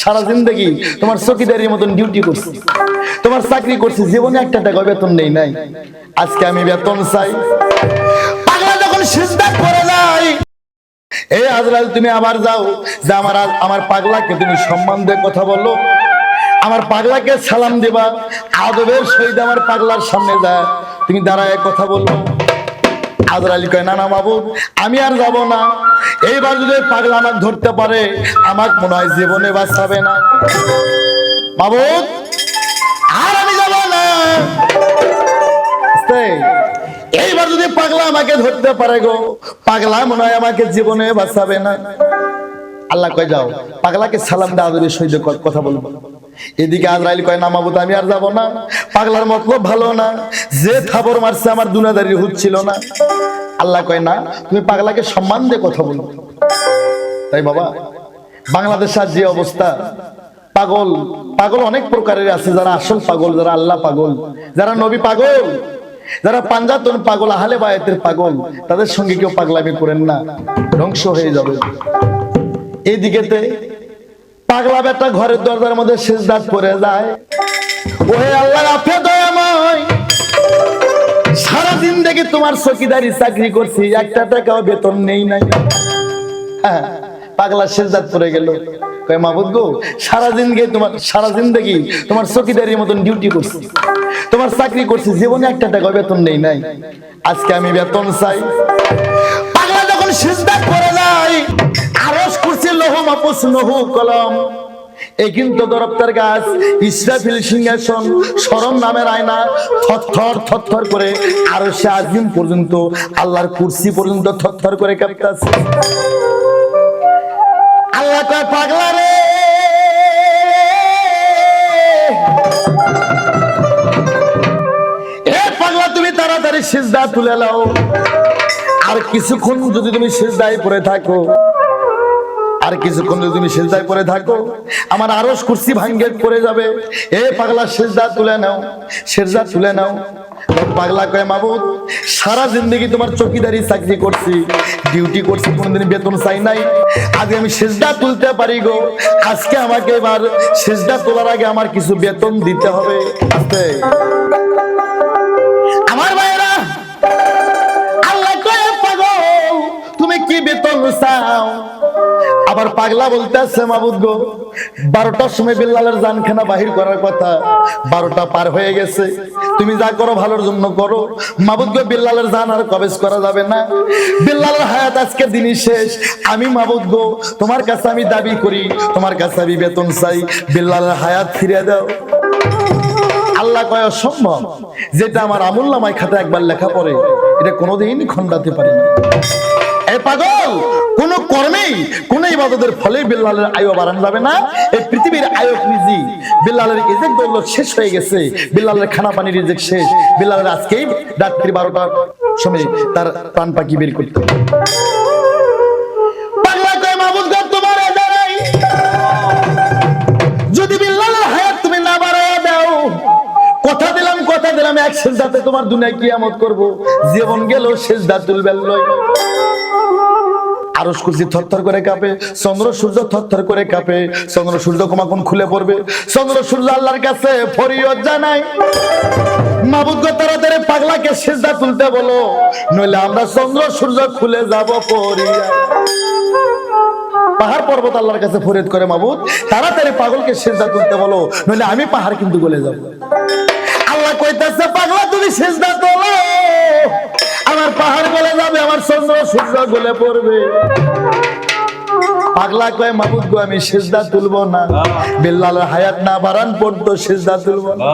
সারা জিন্দগি তোমার চকিদারির মতন ডিউটি করছি। তোমার চাকরি করছি, জীবনে একটা টাকা বেতন নেই, নাই। আজকে আমি বেতন চাই। পাগলা যখন সিজদা করে নাই এই আজরাল তুমি আবার যাও। যে আমার আমার পাগলাকে তুমি সম্মান দিয়ে কথা বলো। আমার পাগলাকে সালাম দিবা। আদবের সহিত আমার পাগলার সামনে যা। তুমি দাঁড়ায় কথা বলল আদর আলী কয়, না না বাবু আমি আর যাব না। এইবার যদি পাগল আমাকে ধরতে পারে আমার মনে হয় জীবনে বাঁচাবে না। বাবু, আর আমি যাব না। এইবার যদি পাগলা আমাকে ধরতে পারে গো, পাগলা মনে হয় আমাকে জীবনে বাঁচাবে না। আল্লাহ কয় যাও, পাগলাকে সালাম যদি সহিত কথা বলব। এদিকে আজরাইল কয়, না মাবুত আমি আর যাব না। পাগলার মতলব ভালো না। যে থাবর মারছে আমার দুনাদারি হচ্ছিল না। আল্লাহ কয়, না, তুমি পাগলাকে সম্মান দিয়ে কথা বলো। তাই বাবা, বাংলাদেশের যে অবস্থা, পাগল পাগল অনেক প্রকারের আছে। যারা আসল পাগল, যারা আল্লাহ পাগল, যারা নবী পাগল, যারা পাঞ্জাতন পাগল, আহলে বায়াতের পাগল, তাদের সঙ্গে কেউ পাগলামি করেন না। ধ্বংস হয়ে যাবে। এদিকেতে পাগলা বেটা ঘরের দরজার মধ্যে শেষদাত পরে যায়। ওহে আল্লাহ আপে দয়াময়। সারা জিন্দগি তোমার চকিদারি চাকরি করছি একটা টাকাও বেতন নেই নাই। হ্যাঁ, পাগলা শেষদাত পরে গেল। গো তোমার তোমার মতন ডিউটি করছি। তোমার চাকরি করছি জীবনে একটা টাকা বেতন নেই নাই। আজকে আমি বেতন চাই। পাগলা যখন সিজদা করে যায় কলম। গাছ আল্লাহর কুরসি পর্যন্ত থরথর করে কাঁপতাছে। আল্লাহ কয়, পাগলা রে! পাগলা, তুমি তাড়াতাড়ি সিজদা তুলে নাও। আর কিছুক্ষণ যদি তুমি সিজদায় পড়ে থাকো আর কিছুক্ষণ যদি তুমি সেজদায় পড়ে থাকো, আমার আরস কুর্সি ভাঙ্গে পড়ে যাবে। এ পাগলা সেজদা তুলে নাও, সেজদা তুলে নাও। পাগলা কয়, মাবুদ, সারা জিন্দগি তোমার চকিদারি চাকরি করছি, ডিউটি করছি, কোনোদিন বেতন চাই নাই। আজ আমি সেজদা তুলতে পারি গো, আজকে আমাকে এবার সেজদা তোলার আগে আমার কিছু বেতন দিতে হবে। আস্তে। আমার ভাইয়েরা, আল্লাহ কয়, পাগল, তুমি কি বেতন চাও? আবার পাগলা বলতেছে, মাবুদ গো, বারোটার সময় বিল্লালের জানখানা বাহির করার কথা। বারোটা পার হয়ে গেছে। তুমি যা করো ভালোর জন্য করো। মাবুদ গো, বিল্লালের জান আর কবেজ করা যাবে না। বিল্লালের হায়াত আজকে দিনই শেষ। আমি মাবুদ গো, তোমার কাছে আমি দাবি করি, তোমার কাছে আমি বেতন চাই। বিল্লালের হায়াত ফিরে দাও। আল্লাহ কয় অসম্ভব। যেটা আমার আমুল্লামায় খাতা একবার লেখা পড়ে, এটা কোনোদিন খণ্ডাতে পারে না। পাগল, কোন কর্মেই, কোন ইবাদতের ফলে বিল্লালের আয়ু বাড়ানো যাবে না। এই পৃথিবীর বিল্লালের ইজেক দৌলত শেষ হয়ে গেছে। বিল্লালের খানা পানির ইজেক শেষ। বিল্লালের আজকেই রাত্রি বারোটার সময় তার প্রাণ বের করতে যদি তুমি না কথা দিলাম কথা দিলাম, এক সেজদাতে তোমার দুনিয়া কিয়ামত করব। জীবন গেল সেজদা তুলবেল লই। আরস কুরসি থরথর করে কাঁপে, চন্দ্র সূর্য থরথর করে কাঁপে, চন্দ্র সূর্য কমাকুন খুলে পড়বে? চন্দ্র সূর্য আল্লাহর কাছে জানাই পাগলাকে সেজদা তুলতে বলো, নইলে আমরা চন্দ্র সূর্য খুলে যাব পাহাড় পর্বত আল্লাহর কাছে ফরিয়াদ করে মাবুদ তাড়াতাড়ি পাগলকে সেজদা তুলতে বলো, নইলে আমি পাহাড় কিন্তু গলে যাব। আল্লাহ কইতাছে, পাগলা তুমি সেজদা তোলো। আমার পাহাড় গলে যাবে আমার চন্দ্র সূর্য গলে পড়বে। পাগলা কয় মাবুদ গো আমি সেজদা তুলবো না। বিল্লালের হায়াত না বাড়ান পড়তো সেজদা তুলবো না।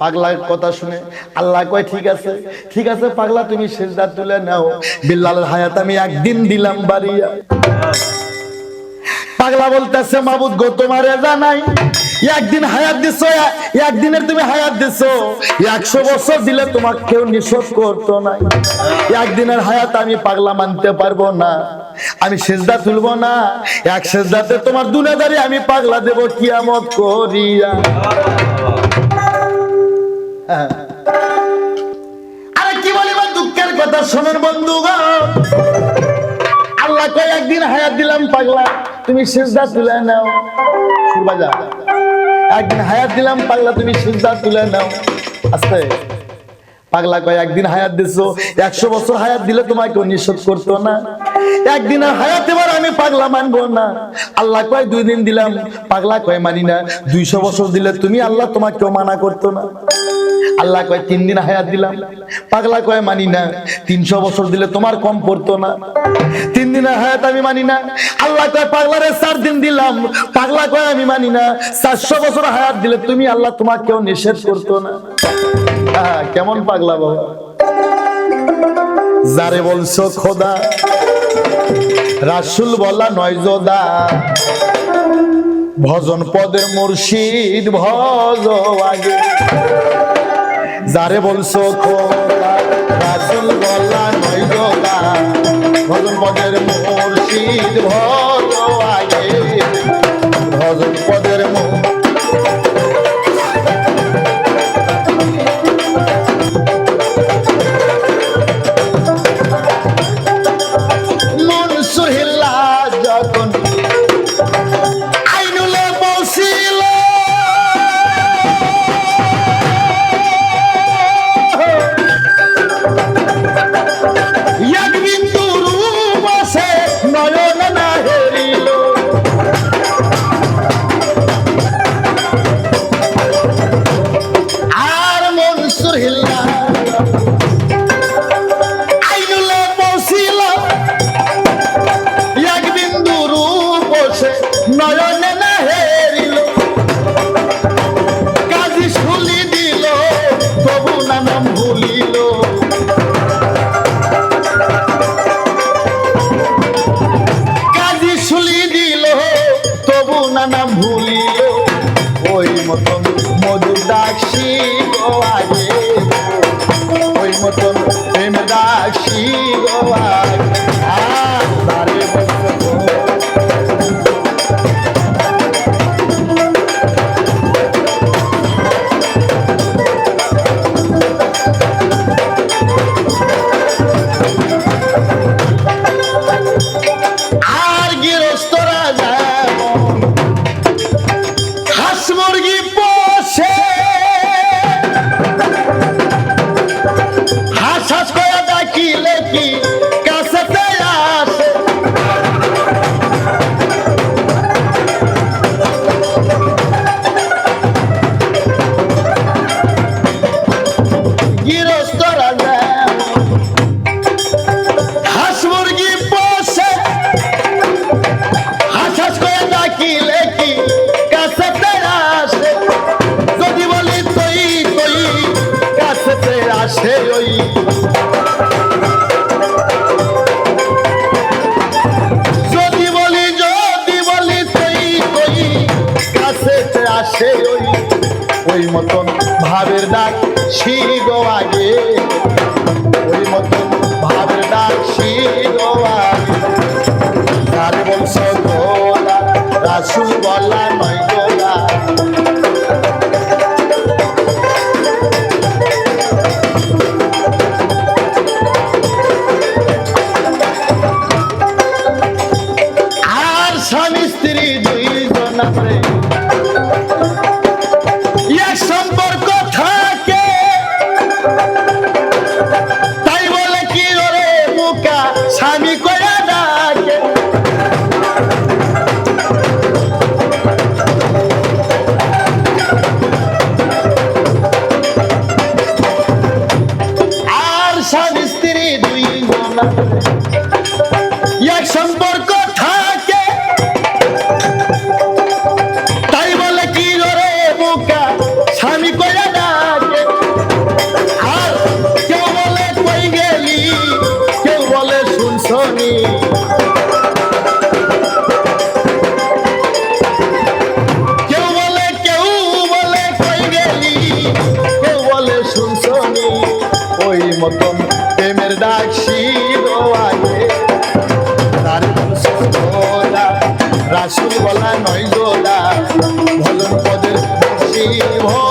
পাগলার কথা শুনে আল্লাহ কয় ঠিক আছে ঠিক আছে পাগলা তুমি সেজদা তুলে নাও। বিল্লালের হায়াত আমি একদিন দিলাম বাড়িয়া। পাগলা বলতেছে মাবুদ গো তোমার জানাই একদিন হায়াত দিছো একদিনের তুমি হায়াত দিছো। একশো বছর দিলে তোমাকে কেউ নিষেধ করতো না। একদিনের হায়াত আমি পাগলা মানতে পারব না। আমি সেজদা তুলবো না। এক সেজদাতে তোমার দুনাদারি আমি পাগলা দেব কিয়ামত করিয়া। আরে কি বলিবা দুঃখের কথা শোনেন বন্ধু আল্লাহ কয়, একদিন হায়াত দিলাম পাগলা, তুমি সিজদা তুলে নাও। বাজা একদিন হায়াত দিলাম, পাগলা তুমি সিজদা তুলে নাও। আস্তে। পাগলা কয়, একদিন হায়াত দিছো, একশো বছর হায়াত দিলে তোমাকে নিষেধ করতো না। একদিন হায়াত এবার আমি পাগলা মানবো না। আল্লাহ কয়, দুই দিন দিলাম, পাগলা কয়, মানি না। দুইশো বছর দিলে তুমি আল্লাহ তোমাকে কেউ মানা করতো না। আল্লাহ কয়, তিন দিন হায়াত দিলাম। পাগলা কয়, মানি না। তিনশো বছর দিলে তোমার কম পড়তো না। তিন দিনের হায়াত আমি মানি না। আল্লাহ কয়, পাগলারে চার দিন দিলাম। পাগলা কয়, আমি মানি না। চারশো বছর হায়াত দিলে তুমি আল্লাহ তোমাকে কেউ নিষেধ করতো না। কেমন পাগলা বাবা। যারে বলছো খোদা, রাসুল বলা নয় যোদা ভজন পদের মুর্শিদ ভজ আগে। যারে বলছো খোদা রাসুল বলা নয় গোলা ভজন পদের মুর্শিদ আগে পদের নাম ভুলিল। কাজী শুলি দিল, তবু নানা ভুলিল। ওই মতন মধু দাসি গো আগে। ওই মতন প্রেম দাসি গো আসে ওই যদি বলি যদি বলি তুই তুই কাছেতে আসে ওই ওই মতন ভাবের ডাক শিগ আগে। ওই মতন ভাবের ডাক শিগ আগে। তারে বলছো গোলা নয় গোলা দুইজন আছে এক রাসুল বলা নয় গোলা ভজন পদের শিব আগে